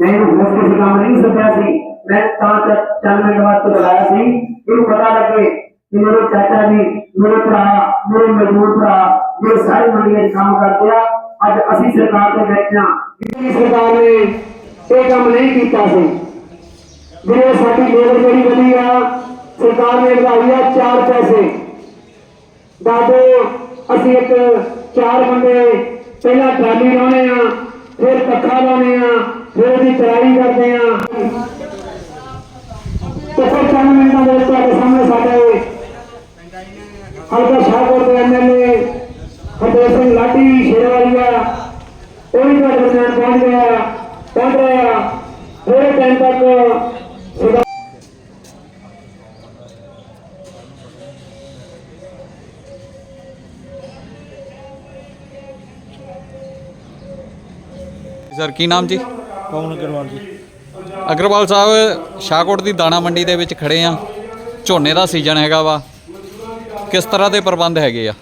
ਮੈਨੂੰ ਉਸ ਕੰਮ ਨਹੀਂ ਸੱਦਿਆ ਸੀ। ਮੈਂ ਤਾਂ ਚ- ਮਿੰਟ ਵਾਸਤੇ ਬੁਲਾਇਆ ਸੀ। ਇਹਨੂੰ ਪਤਾ ਲੱਗੇ ਕਿ ਮੇਰੇ ਚਾਚਾ ਜੀ, ਮੇਰੇ ਭਰਾ, ਮੇਰੇ ਮਜ਼ਦੂਰ ਭਰਾ ਜਿਹੜੇ ਸਾਰੇ ਮੰਡੀਆਂ ਕੰਮ ਕਰਦੇ ਆ। ਅੱਜ ਅਸੀਂ ਸਰਕਾਰ ਦੇ ਵਿੱਚ ਆ ਪਿਛਲੀ ਸਰਕਾਰ ਨੇ ਇਹ ਕੰਮ ਨਹੀਂ ਕੀਤਾ ਸੀ। ਜਿਹੜੇ ਸਾਡੀ ਲੇਬਰ ਜਿਹੜੀ ਵਧੀ ਆ, ਸਰਕਾਰ ਨੇ ਵਧਾਈ ਆ 4 ਪੈਸੇ। ਦਾਦੋ, ਅਸੀਂ ਇੱਕ ਚਾਰ ਬੰਦੇ ਪਹਿਲਾਂ ਟਰਾਲੀ ਲਾਉਣੇ ਆ, ਫਿਰ ਪੱਖਾ ਲਾਉਣੇ ਆ ਫਿਰ ਉਹਦੀ ਤਿਆਰੀ ਕਰਦੇ ਆ ਤੇ ਫਿਰ ਚੰਦ ਮਿੰਟਾਂ ਦੇ ਵਿੱਚ ਤੁਹਾਡੇ ਸਾਹਮਣੇ ਸਾਡੇ ਹਲਕਾ ਸ਼ਾਹਪੁਰ ਦੇ ਐਮਐਲਏ ਹਰਦੇਵ ਸਿੰਘ ਲਾਡੀ ਸ਼ੇਰਵਾਲੀਆ ਉਹ ਵੀ ਤੁਹਾਡੇ ਦਰਮਿਆਨ ਪਹੁੰਚ ਗਿਆ ਪਹੁੰਚ ਰਿਹਾ ਥੋੜੇ ਟਾਈਮ ਤੱਕ ਸਰਦਾਰ ਸਰ ਕੀ ਨਾਮ ਜੀ ਪਵਨ ਅਗਰਵਾਲ ਜੀ? ਅਗਰਵਾਲ ਸਾਹਿਬ ਸ਼ਾਹਕੋਟ ਦੀ ਦਾਣਾ ਮੰਡੀ ਦੇ ਵਿੱਚ ਖੜੇ ਆ। ਝੋਨੇ ਦਾ ਸੀਜ਼ਨ ਹੈਗਾ ਵਾ। ਕਿਸ ਤਰ੍ਹਾਂ ਦੇ ਪ੍ਰਬੰਧ ਹੈਗੇ ਆ?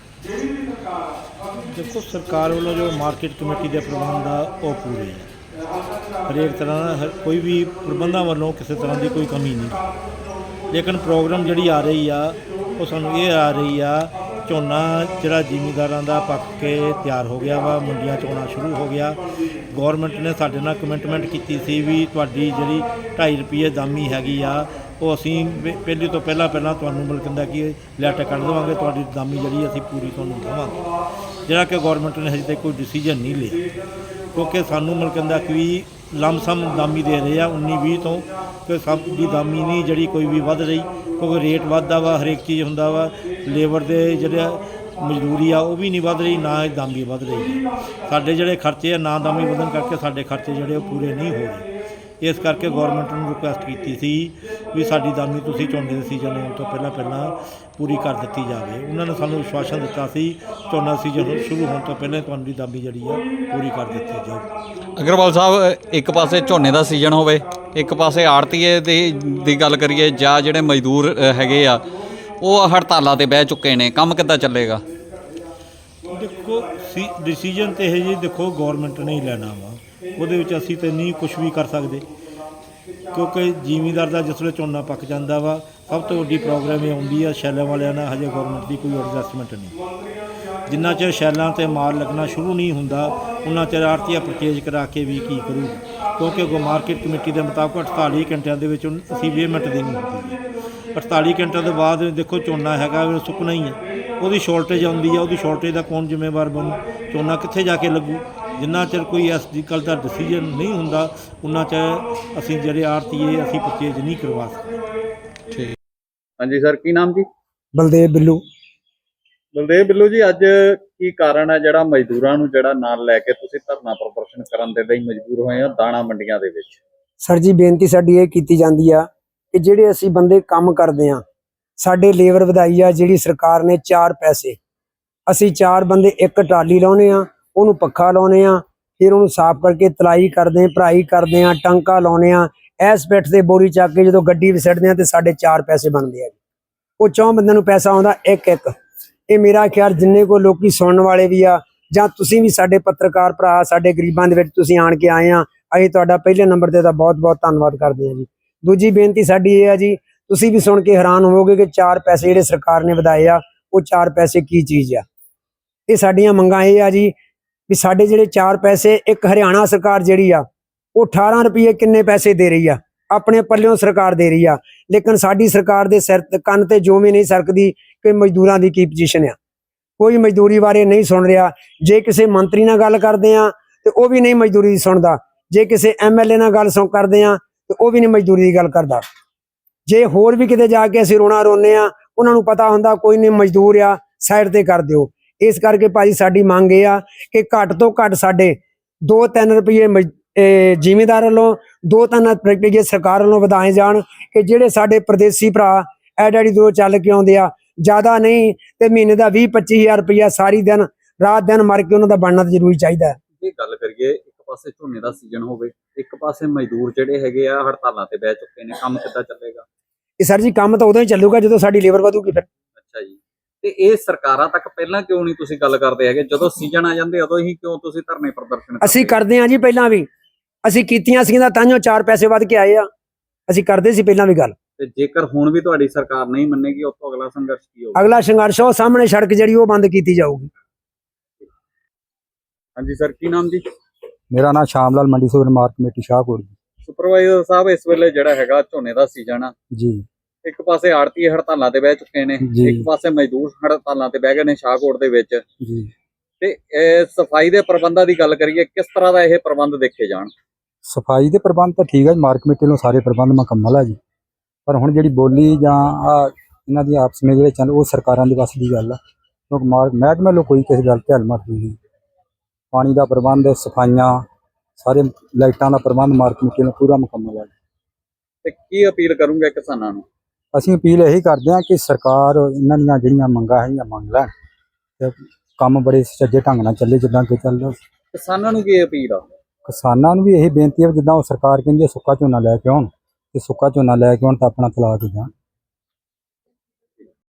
ਦੇਖੋ ਸਰਕਾਰ ਵੱਲੋਂ ਜੋ ਮਾਰਕੀਟ ਕਮੇਟੀ ਦੇ ਪ੍ਰਬੰਧ ਆ ਉਹ ਪੂਰੇ ਹੈ ਹਰੇਕ ਤਰ੍ਹਾਂ ਦਾ ਕੋਈ ਵੀ ਪ੍ਰਬੰਧਾਂ ਵੱਲੋਂ ਕਿਸੇ ਤਰ੍ਹਾਂ ਦੀ ਕੋਈ ਕਮੀ ਨਹੀਂ। ਲੇਕਿਨ ਪ੍ਰੋਗਰਾਮ ਜਿਹੜੀ ਆ ਰਹੀ ਆ ਉਹ ਸਾਨੂੰ ਇਹ ਆ ਰਹੀ ਆ ਝੋਨਾ ਜਿਹੜਾ ਜ਼ਿਮੀਂਦਾਰਾਂ ਦਾ ਪੱਕ ਕੇ ਤਿਆਰ ਹੋ ਗਿਆ ਵਾ, ਮੰਡੀਆਂ 'ਚ ਆਉਣਾ ਸ਼ੁਰੂ ਹੋ ਗਿਆ। ਗਵਰਨਮੈਂਟ ਨੇ ਸਾਡੇ ਨਾਲ ਕਮਿਟਮੈਂਟ ਕੀਤੀ ਸੀ ਵੀ ਤੁਹਾਡੀ ਜਿਹੜੀ 2.5 ਰੁਪਏ ਦਾਮੀ ਹੈਗੀ ਆ, ਉਹ ਅਸੀਂ ਪਹਿ- ਪਹਿਲੀ ਤੋਂ ਪਹਿਲਾਂ ਪਹਿਲਾਂ ਤੁਹਾਨੂੰ ਮਿਲ ਕਹਿੰਦਾ ਕਿ ਲੈਟਰ ਕੱਢ ਦੇਵਾਂਗੇ, ਤੁਹਾਡੀ ਦਾਮੀ ਜਿਹੜੀ ਅਸੀਂ ਪੂਰੀ ਤੁਹਾਨੂੰ ਦੇਵਾਂਗੇ। ਜਿਹੜਾ ਕਿ ਗਵਰਨਮੈਂਟ ਨੇ ਹਜੇ ਤੱਕ ਕੋਈ ਡਿਸੀਜਨ ਨਹੀਂ ਲਿਆ। ਕਿਉਂਕਿ ਸਾਨੂੰ ਮਿਲ ਕਹਿੰਦਾ ਕਿ ਵੀ ਲਮਸਮ ਦਾਮੀ ਦੇ ਰਹੇ ਆ 19 20 ਤੋਂ ਕਿ ਸਭ ਦੀ ਦਾਮੀ ਨਹੀਂ ਜਿਹੜੀ ਕੋਈ ਵੀ ਵੱਧ ਰਹੀ, ਕਿਉਂਕਿ ਰੇਟ ਵੱਧਦਾ ਵਾ, ਹਰੇਕ ਚੀਜ਼ ਹੁੰਦਾ ਵਾ। ਲੇਬਰ ਦੇ ਜਿਹੜੇ ਮਜ਼ਦੂਰੀ ਆ, ਉਹ ਵੀ ਨਹੀਂ ਵੱਧ ਰਹੀ, ਨਾ ਹੀ ਦਾਮੀ ਵੱਧ ਰਹੀ। ਸਾਡੇ ਜਿਹੜੇ ਖਰਚੇ ਆ, ਨਾ ਦਾਮੀ ਵਧਣ ਕਰਕੇ ਸਾਡੇ ਖਰਚੇ ਜਿਹੜੇ ਉਹ ਪੂਰੇ ਨਹੀਂ ਹੋ ਰਹੇ। ਇਸ ਕਰਕੇ ਗਵਰਨਮੈਂਟ ਨੂੰ ਰਿਕੁਐਸਟ ਕੀਤੀ ਸੀ ਵੀ ਸਾਡੀ ਦਾਮੀ ਤੁਸੀਂ ਝੋਨੇ ਦੇ ਸੀਜ਼ਨ ਆਉਣ ਤੋਂ ਪਹਿਲਾਂ ਪਹਿਲਾਂ ਪੂਰੀ ਕਰ ਦਿੱਤੀ ਜਾਵੇ। ਉਹਨਾਂ ਨੇ ਸਾਨੂੰ ਵਿਸ਼ਵਾਸਨ ਦਿੱਤਾ ਸੀ, ਝੋਨਾ ਸੀਜ਼ਨ ਸ਼ੁਰੂ ਹੋਣ ਤੋਂ ਪਹਿਲਾਂ ਤੁਹਾਨੂੰ ਦੀ ਦਾਮੀ ਜਿਹੜੀ ਆ, ਪੂਰੀ ਕਰ ਦਿੱਤੀ ਜਾਵੇ ਅਗਰਵਾਲ ਸਾਹਿਬ, ਇੱਕ ਪਾਸੇ ਝੋਨੇ ਦਾ ਸੀਜ਼ਨ ਹੋਵੇ, ਇੱਕ ਪਾਸੇ ਆੜਤੀਏ ਦੀ ਗੱਲ ਕਰੀਏ, ਜਾਂ ਜਿਹੜੇ ਮਜ਼ਦੂਰ ਹੈਗੇ ਆ ਉਹ ਹੜਤਾਲਾਂ ਤੇ ਬਹਿ ਚੁੱਕੇ ਨੇ, ਕੰਮ ਕਿੱਦਾਂ ਚੱਲੇਗਾ? ਦੇਖੋ, ਸੀ ਡਿਸੀਜਨ ਤੇ ਇਹ ਜੀ ਦੇਖੋ ਗਵਰਨਮੈਂਟ ਨੇ ਹੀ ਲੈਣਾ ਵਾ। ਉਹਦੇ ਵਿੱਚ ਅਸੀਂ ਤੇ ਨਹੀਂ ਕੁਝ ਵੀ ਕਰ ਸਕਦੇ। ਕਿਉਂਕਿ ਜ਼ਿਮੀਂਦਾਰ ਦਾ ਜਿਸ ਵੇਲੇ ਝੋਨਾ ਪੱਕ ਜਾਂਦਾ ਵਾ, ਸਭ ਤੋਂ ਵੱਡੀ ਪ੍ਰੋਬਲਮ ਇਹ ਆਉਂਦੀ ਆ, ਸ਼ੈਲਾਂ ਵਾਲਿਆਂ ਨਾਲ ਹਜੇ ਗਵਰਨਮੈਂਟ ਦੀ ਕੋਈ ਐਡਜਸਟਮੈਂਟ ਨਹੀਂ। ਜਿੰਨਾ ਚਿਰ ਸ਼ੈਲਾਂ ਤੇ ਮਾਲ ਲੱਗਣਾ ਸ਼ੁਰੂ ਨਹੀਂ ਹੁੰਦਾ, ਉਹਨਾਂ ਚਿਰ ਆੜਤੀਆ ਪਰਚੇਜ ਕਰਾ ਕੇ ਵੀ ਕੀ ਕਰੂ। ਕਿਉਂਕਿ ਉਹ ਮਾਰਕੀਟ ਕਮੇਟੀ ਦੇ ਮੁਤਾਬਕ 48 ਘੰਟਿਆਂ ਦੇ ਵਿੱਚ ਉਹਨੂੰ ਅਸੀਂ ਪੇਮੈਂਟ ਦੇਣੀ ਹੁੰਦੀ ਹੈ 48 ਘੰਟਿਆਂ ਦੇ ਬਾਅਦ ਦੇਖੋ ਝੋਨਾ ਹੈਗਾ ਉਹ ਸੁੱਕਣਾ ਹੀ ਹੈ ਉਹਦੀ ਸ਼ਾਰਟੇਜ ਆਉਂਦੀ ਹੈ ਉਹਦੀ ਸ਼ਾਰਟੇਜ ਦਾ ਕੌਣ ਜ਼ਿੰਮੇਵਾਰ ਬਣੂ? ਝੋਨਾ ਕਿੱਥੇ ਜਾ ਕੇ ਲੱਗੂ? ਜਿੰਨਾ ਚਿਰ ਕੋਈ ਇਸ ਦੀ ਗੱਲ ਦਾ ਡਿਸੀਜਨ ਨਹੀਂ ਹੁੰਦਾ ਉਹਨਾਂ ਚਿਰ ਅਸੀਂ ਜਿਹੜੇ ਆੜਤੀਏ ਅਸੀਂ ਪਰਚੇਜ ਨਹੀਂ ਕਰਵਾ ਸਕਦੇ। ਹਾਂਜੀ ਸਰ ਕੀ ਨਾਮ ਜੀ? ਬਲਦੇਵ ਬਿੱਲੂ। ਬਲਦੇਵ ਬਿੱਲੂ ਜੀ ਅੱਜ ਕੀ ਕਾਰਨ ਹੈ ਜਿਹੜਾ ਮਜ਼ਦੂਰਾਂ ਨੂੰ ਜਿਹੜਾ ਨਾਲ ਲੈ ਕੇ ਤੁਸੀਂ ਧਰਨਾ ਪ੍ਰਦਰਸ਼ਨ ਕਰਨ ਦੇ ਲਈ ਮਜਬੂਰ ਹੋਏ ਹੋ ਦਾਣਾ ਮੰਡੀਆਂ ਦੇ ਵਿੱਚ? ਸਰ ਜੀ ਬੇਨਤੀ ਸਾਡੀ ਇਹ ਕੀਤੀ ਜਾਂਦੀ ਆ ਕਿ ਜਿਹੜੇ ਅਸੀਂ ਬੰਦੇ ਕੰਮ ਕਰਦੇ ਆ ਸਾਡੇ ਲੇਬਰ ਵਧਾਈ ਆ, ਜਿਹੜੀ ਸਰਕਾਰ ਨੇ 4 ਪੈਸੇ। ਅਸੀਂ ਚਾਰ ਬੰਦੇ ਇੱਕ ਟਰਾਲੀ ਲਾਉਨੇ ਆ ਉਹਨੂੰ ਪੱਖਾ ਲਾਉਨੇ ਆ ਫਿਰ ਉਹਨੂੰ ਸਾਫ਼ ਕਰਕੇ ਤਲਾਈ ਕਰਦੇ ਆ ਭਰਾਈ ਕਰਦੇ ਆ ਟੰਕਾ ਲਾਉਨੇ ਆ ਐਸ ਪਿੱਠ ਤੇ ਬੋਰੀ ਚੱਕ ਕੇ ਜਦੋਂ ਗੱਡੀ ਵਿਸੜਦੇ ਆ ਤੇ ਸਾਡੇ 4 ਪੈਸੇ ਬਣਦੇ ਆ ਉਹ ਚੌਂ ਬੰਦਿਆਂ ਨੂੰ ਪੈਸਾ ਆਉਂਦਾ ਇੱਕ ਇੱਕ। ਇਹ ਮੇਰਾ ਖਿਆਲ ਜਿੰਨੇ ਕੋ ਲੋਕੀ ਸੁਣਨ ਵਾਲੇ ਵੀ ਆ, ਜਾਂ ਤੁਸੀਂ ਵੀ ਸਾਡੇ ਪੱਤਰਕਾਰ ਭਰਾ, ਸਾਡੇ ਗਰੀਬਾਂ ਦੇ ਵਿੱਚ ਤੁਸੀਂ ਆਣ ਕੇ ਆਏ ਆ, ਅਸੀਂ ਤੁਹਾਡਾ ਪਹਿਲੇ ਨੰਬਰ ਤੇ ਤਾਂ ਬਹੁਤ-ਬਹੁਤ ਧੰਨਵਾਦ ਕਰਦੇ ਹਾਂ ਜੀ। ਦੂਜੀ ਬੇਨਤੀ ਸਾਡੀ ਇਹ ਆ ਜੀ, ਤੁਸੀਂ ਵੀ ਸੁਣ ਕੇ ਹੈਰਾਨ ਹੋਵੋਗੇ ਕਿ ਚਾਰ ਪੈਸੇ ਜਿਹੜੇ ਸਰਕਾਰ ਨੇ ਵਧਾਏ ਆ, ਉਹ ਚਾਰ ਪੈਸੇ ਕੀ ਚੀਜ਼ ਆ? ਇਹ ਸਾਡੀਆਂ ਮੰਗਾਂ ਇਹ ਆ ਜੀ ਵੀ ਸਾਡੇ ਜਿਹੜੇ ਚਾਰ ਪੈਸੇ, ਇੱਕ ਹਰਿਆਣਾ ਸਰਕਾਰ ਜਿਹੜੀ ਆ, ਉਹ 18 ਰੁਪਏ ਕਿੰਨੇ ਪੈਸੇ ਦੇ ਰਹੀ ਆ? ਆਪਣੇ ਪੱਲਿਓਂ ਸਰਕਾਰ ਦੇ ਰਹੀ ਆ, ਲੇਕਿਨ ਸਾਡੀ ਸਰਕਾਰ ਦੇ ਸਿਰ ਕੰਨ ਤੇ ਜਿਉਂ ਵੀ ਨਹੀਂ ਸਰਕਦੀ ਕਿ ਮਜ਼ਦੂਰਾਂ ਦੀ ਕੀ ਪੋਜੀਸ਼ਨ ਆ? ਕੋਈ ਮਜ਼ਦੂਰੀ ਬਾਰੇ ਨਹੀਂ ਸੁਣ ਰਿਹਾ, ਜੇ ਕਿਸੇ ਮੰਤਰੀ ਨਾਲ ਗੱਲ ਕਰਦੇ ਆ, ਤੇ ਉਹ ਵੀ ਨਹੀਂ ਮਜ਼ਦੂਰੀ ਸੁਣਦਾ, ਜੇ ਕਿਸੇ ਐਮਐਲਏ ਨਾਲ ਗੱਲ ਸੁਣ ਕਰਦੇ ਆ ਉਹ ਵੀ ਨਹੀਂ ਮਜ਼ਦੂਰੀ ਦੀ ਗੱਲ ਕਰਦਾ। ਜੇ ਹੋਰ ਵੀ ਕਿਤੇ ਜਾ ਕੇ ਅਸੀਂ ਰੋਣਾ ਰੋਨੇ ਆ ਉਹਨਾਂ ਨੂੰ ਪਤਾ ਹੁੰਦਾ ਕੋਈ ਨਹੀਂ ਮਜ਼ਦੂਰ ਆ, ਸਾਈਡ ਤੇ ਕਰ ਦਿਓ। ਇਸ ਕਰਕੇ ਭਾਜੀ ਸਾਡੀ ਮੰਗ ਇਹ ਆ ਕਿ ਘੱਟ ਤੋਂ ਘੱਟ ਸਾਡੇ 2-3 ਰੁਪਏ ਜ਼ਿਮੀਦਾਰ ਵੱਲੋਂ ਦੋ ਤਿੰਨ ਪ੍ਰੈਕਟਿਸ ਸਰਕਾਰ ਵੱਲੋਂ ਵਧਾਏ ਜਾਣ ਕਿ ਜਿਹੜੇ ਸਾਡੇ ਪ੍ਰਦੇਸੀ ਭਰਾ ਐਡੜੀ ਦੂਰੋਂ ਚੱਲ ਕੇ ਆਉਂਦੇ ਆ, ਜ਼ਿਆਦਾ ਨਹੀਂ ਤੇ ਮਹੀਨੇ ਦਾ 20 25000 ਰੁਪਇਆ ਸਾਰੀ ਦਿਨ, ਰਾਤ ਦਿਨ ਮਰ ਕੇ ਉਹਨਾਂ ਦਾ ਬਣਨਾ ਤਾਂ ਜ਼ਰੂਰੀ ਚਾਹੀਦਾ। ਹੈ ਗੱਲ ਕਰੀਏ ਪਾਸੇ ਝੋਨੇ ਦਾ ਸੀਜ਼ਨ ਹੋਵੇ ਇੱਕ ਪਾਸੇ ਮਜ਼ਦੂਰ ਜਿਹੜੇ ਹੈਗੇ ਆ ਹੜਤਾਲਾਂ ਤੇ ਬਹਿ ਚੁੱਕੇ ਨੇ ਕੰਮ ਕਿੱਦਾਂ ਚੱਲੇਗਾ? ਇਹ ਸਰ ਜੀ ਕੰਮ ਤਾਂ ਉਦੋਂ ਹੀ ਚੱਲੂਗਾ ਜਦੋਂ ਸਾਡੀ ਲੇਬਰ ਵਧੂਗੀ ਫਿਰ। ਅੱਛਾ ਜੀ। ਤੇ ਇਹ ਸਰਕਾਰਾਂ ਤੱਕ ਪਹਿਲਾਂ ਕਿਉਂ ਨਹੀਂ ਤੁਸੀਂ ਗੱਲ ਕਰਦੇ ਹੈਗੇ? ਜਦੋਂ ਸੀਜ਼ਨ ਆ ਜਾਂਦੇ ਉਦੋਂ ਹੀ ਕਿਉਂ ਤੁਸੀਂ ਧਰਨੇ ਪ੍ਰਦਰਸ਼ਨ ਅਸੀਂ ਕਰਦੇ ਹਾਂ ਜੀ ਪਹਿਲਾਂ ਵੀ। ਅਸੀਂ ਕੀਤੀਆਂ ਸੀ ਤਾਂ ਤਾਂਹੀਓ ਚਾਰ ਪੈਸੇ ਵੱਧ ਕੇ ਆਏ ਆ। ਅਸੀਂ ਕਰਦੇ ਸੀ ਪਹਿਲਾਂ ਵੀ ਗੱਲ। ਤੇ ਜੇਕਰ ਹੁਣ ਵੀ ਤੁਹਾਡੀ ਸਰਕਾਰ ਨਹੀਂ ਮੰਨੇਗੀ ਉਸ ਤੋਂ ਅਗਲਾ ਸੰਘਰਸ਼ ਕੀ ਹੋਊਗਾ? ਅਗਲਾ ਸੰਘਰਸ਼ ਉਹ ਸਾਹਮਣੇ ਸੜਕ ਜਿਹੜੀ ਉਹ ਬੰਦ ਕੀਤੀ ਜਾਊਗੀ। ਹਾਂਜੀ ਸਰ ਕੀ ਨਾਮ ਜੀ? ਮੇਰਾ ਨਾਮ ਸ਼ਾਮ ਲਾਲ ਮੰਡੀ ਸੂਰ ਮਾਰਕ ਕਮੇਟੀ ਸ਼ਾਹਕੋਟ ਜੀ। ਸੁਪਰਵਾਈਜ਼ਰ ਸਾਹਿਬ ਇਸ ਵੇਲੇ ਜਿਹੜਾ ਹੈਗਾ ਝੋਨੇ ਦਾ ਸੀਜ਼ਨ ਆ। ਜੀ। ਇੱਕ ਪਾਸੇ ਆੜਤੀ ਹੜਤਾਲਾਂ ਤੇ ਬਹਿ ਚੁੱਕੇ ਨੇ। ਇੱਕ ਪਾਸੇ ਮਜ਼ਦੂਰ ਹੜਤਾਲਾਂ ਤੇ ਬਹਿ ਗਏ ਨੇ ਸ਼ਾਹਕੋਟ ਦੇ ਵਿੱਚ। ਜੀ। ਤੇ ਇਹ ਸਫ਼ਾਈ ਦੇ ਪ੍ਰਬੰਧਾਂ ਦੀ ਗੱਲ ਕਰੀਏ ਕਿਸ ਤਰ੍ਹਾਂ ਦਾ ਇਹ ਪ੍ਰਬੰਧ ਦੇਖੇ ਜਾਣ? ਸਫ਼ਾਈ ਦੇ ਪ੍ਰਬੰਧ ਤਾਂ ਠੀਕ ਹੈ ਜੀ ਮਾਰਕ ਕਮੇਟੀ ਨੂੰ ਸਾਰੇ ਪ੍ਰਬੰਧ ਮੁਕੰਮਲ ਹੈ ਜੀ। ਪਰ ਹੁਣ ਜਿਹੜੀ ਬੋਲੀ ਜਾਂ ਆ ਇਹਨਾਂ ਦੀ ਆਪਸ ਵਿੱਚ ਜਿਹੜੇ ਚੱਲ ਉਹ ਸਰਕਾਰਾਂ ਦੇ ਵੱਸ ਦੀ ਗੱਲ ਆ। ਕਿਉਂਕਿ ਮਾਰਕ ਮਹਿਕਮੇ ਵੱਲੋਂ ਕੋਈ ਕਿਸੇ ਗੱਲ ਤੇ ਹਲ ਮਰਦੀ ਨਹੀਂ। ਪਾਣੀ ਦਾ ਪ੍ਰਬੰਧ ਸਫਾਈਆਂ ਸਾਰੇ ਲਾਈਟਾਂ ਦਾ ਪ੍ਰਬੰਧ ਮਾਰਕ ਕਮੇਟੀ ਨੂੰ ਪੂਰਾ ਮੁਕੰਮਲ ਹੈ। ਤੇ ਕੀ ਅਪੀਲ ਕਰੂੰਗੇ ਕਿਸਾਨਾਂ ਨੂੰ? ਅਸੀਂ ਅਪੀਲ ਇਹੀ ਕਰਦੇ ਹਾਂ ਕਿ ਸਰਕਾਰ ਇਹਨਾਂ ਦੀਆਂ ਜਿਹੜੀਆਂ ਮੰਗਾਂ ਹੈਗੀਆਂ ਮੰਗ ਲੈਣ ਤੇ ਕੰਮ ਬੜੇ ਸੁਚੱਜੇ ਢੰਗ ਨਾਲ ਚੱਲੇ ਜਿੱਦਾਂ ਕਿ ਚੱਲਦਾ ਕਿਸਾਨਾਂ ਨੂੰ ਕੀ ਅਪੀਲ ਆ? ਕਿਸਾਨਾਂ ਨੂੰ ਵੀ ਇਹੀ ਬੇਨਤੀ ਹੈ ਜਿੱਦਾਂ ਉਹ ਸਰਕਾਰ ਕਹਿੰਦੀ ਹੈ ਸੁੱਕਾ ਝੋਨਾ ਲੈ ਕੇ ਆਉਣ ਤੇ ਸੁੱਕਾ ਝੋਨਾ ਲੈ ਕੇ ਆਉਣ ਤਾਂ ਆਪਣਾ ਤਲਾ ਕੇ ਜਾਣ।